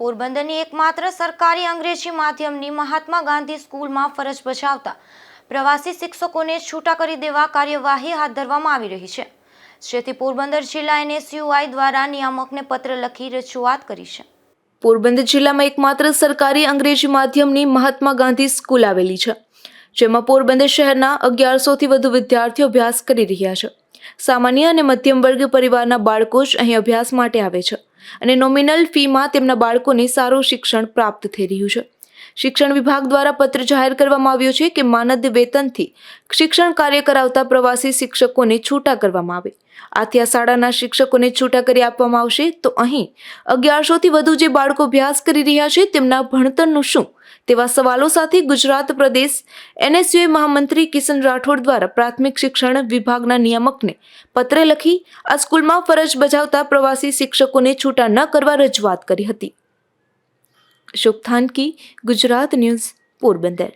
પોરબંદરની એકમાત્ર સરકારી અંગ્રેજી માધ્યમની મહાત્મા ગાંધી સ્કૂલમાં ફરજ બજાવતા પ્રવાસી શિક્ષકોને છૂટા કરી દેવા કાર્યવાહી હાથ ધરવામાં આવી રહી છે. જેથી પોરબંદર જિલ્લા એનએસયુઆઈ દ્વારા નિયામકને પત્ર લખી રજૂઆત કરી છે. પોરબંદર જિલ્લામાં એકમાત્ર સરકારી અંગ્રેજી માધ્યમની મહાત્મા ગાંધી સ્કૂલ આવેલી છે, જેમાં પોરબંદર શહેરના અગિયારસોથી વધુ વિદ્યાર્થીઓ અભ્યાસ કરી રહ્યા છે. સામાન્ય અને મધ્યમ વર્ગ પરિવારના બાળકો જ અહીં અભ્યાસ માટે આવે છે. અને નોમિનલ ફીમાં તેમના બાળકોને સારું શિક્ષણ પ્રાપ્ત થઈ રહ્યું છે. શિક્ષણ વિભાગ દ્વારા પત્ર જાહેર કરવામાં આવ્યો છે કે માનદ વેતનથી શિક્ષણ કાર્ય કરાવતા પ્રવાસી શિક્ષકોને છૂટા કરવામાં આવે. આથી આ શાળાના શિક્ષકોને છૂટા કરી આપવામાં આવશે. તો અહીં અગિયારસોથી વધુ જે બાળકો અભ્યાસ કરી રહ્યા છે તેમના ભણતરનું શું? તેવા સવાલો સાથે ગુજરાત પ્રદેશ એનએસયુએ મહામંત્રી કિશન રાઠોડ દ્વારા પ્રાથમિક શિક્ષણ વિભાગના નિયામકને પત્ર લખી આ સ્કૂલમાં ફરજ બજાવતા પ્રવાસી શિક્ષકોને છૂટા ન કરવા રજૂઆત કરી હતી. અશોક થાનકી ગુજરાત ન્યૂઝ પોરબંદર